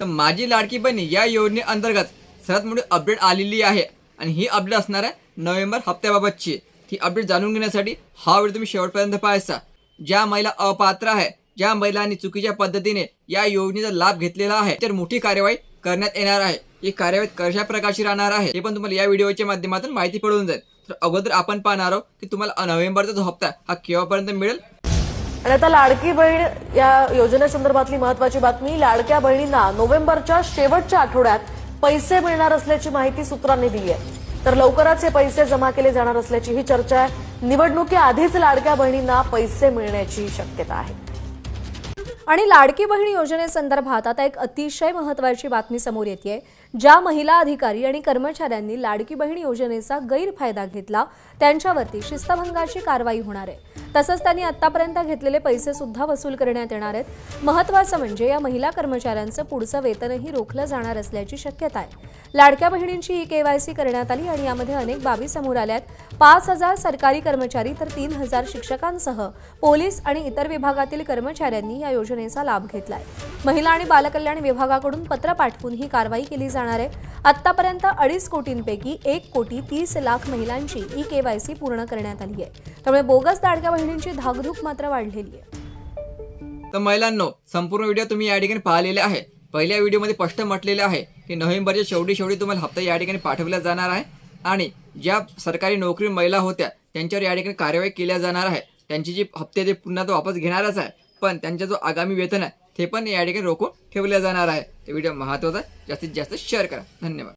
तर माझी लाडकी बहिणी या योजनेअंतर्गत सर्वात मोठी अपडेट आलेली आहे. आणि ही अपडेट असणार आहे नोव्हेंबर हप्त्याबाबतची. ती अपडेट जाणून घेण्यासाठी हा व्हिडिओ तुम्ही शेवटपर्यंत पाहायचा. ज्या महिला अपात्र आहे ज्या महिलांनी चुकीच्या पद्धतीने या योजनेचा लाभ घेतलेला आहे तर मोठी कार्यवाही करण्यात येणार आहे. ही कार्यवाही कशा प्रकारची राहणार आहे हे पण तुम्हाला या व्हिडिओच्या माध्यमातून माहिती पडून जाईल. तर अगोदर आपण पाहणार आहोत की तुम्हाला नोव्हेंबरचा जो हप्ता हा केव्हापर्यंत मिळेल? आणि आता लाडकी बहीण या योजनेसंदर्भातली महत्वाची बातमी लाडक्या बहिणींना नोव्हेंबरच्या शेवटच्या आठवड्यात पैसे मिळणार असल्याची माहिती सूत्रांनी दिली आहे. तर लवकरच हे पैसे जमा केले जाणार असल्याची ही चर्चा आहे. निवडणुकीआधीच लाडक्या बहिणींना पैसे मिळण्याची शक्यता आहे. आणि लाडकी बहीण योजनेसंदर्भात आता एक अतिशय महत्वाची बातमी समोर येते ज्या महिला अधिकारी आणि कर्मचाऱ्यांनी लाडकी बहीण योजनेचा गैरफायदा घेतला त्यांच्यावरती शिस्तभंगाची कारवाई होणार आहे. तसंच त्यांनी आतापर्यंत घेतलेले पैसे सुद्धा वसूल करण्यात येणार आहेत. महत्वाचं म्हणजे या महिला कर्मचाऱ्यांचं पुढचं वेतनही रोखलं जाणार असल्याची शक्यता आहे. लाडक्या बहिणींची ई केवायसी करण्यात आली आणि यामध्ये अनेक बाबी समोर आल्या आहेत. पाच हजार सरकारी कर्मचारी तर तीन हजार शिक्षकांसह पोलीस आणि इतर विभागातील कर्मचाऱ्यांनी या योजनेचा लाभ घेतलाय. महिला आणि बालकल्याण विभागाकडून पत्र पाठवून ही कारवाई केली जाणार आहे. आतापर्यंत अडीच कोटींपैकी एक कोटी तीस लाख महिलांची ई केवायसी पूर्ण करण्यात आली आहे. त्यामुळे बोगस लाडक्या बहिणींची धाकधूक मात्र वाढलेली आहे. तर महिलांनो संपूर्ण व्हिडिओ तुम्ही या ठिकाणी पाहिलेले आहे. पहिल्या व्हिडिओमध्ये स्पष्ट म्हटलेले आहे की नोव्हेंबरच्या शेवटी शेवटी तुम्हाला हप्ता या ठिकाणी पाठवला जाणार आहे. आणि ज्या सरकारी नोकरी महिला होत्या त्यांच्यावर या ठिकाणी कार्यवाही केल्या जाणार आहे. त्यांची जी हप्ते ते पुन्हा तो वापस घेणारच आहे. पण त्यांचा जो आगामी वेतन आहे ते पण या ठिकाणी रोखून ठेवलं जाणार आहे. ते व्हिडिओ महत्त्वाचा आहे. जास्तीत जास्त शेअर करा. धन्यवाद.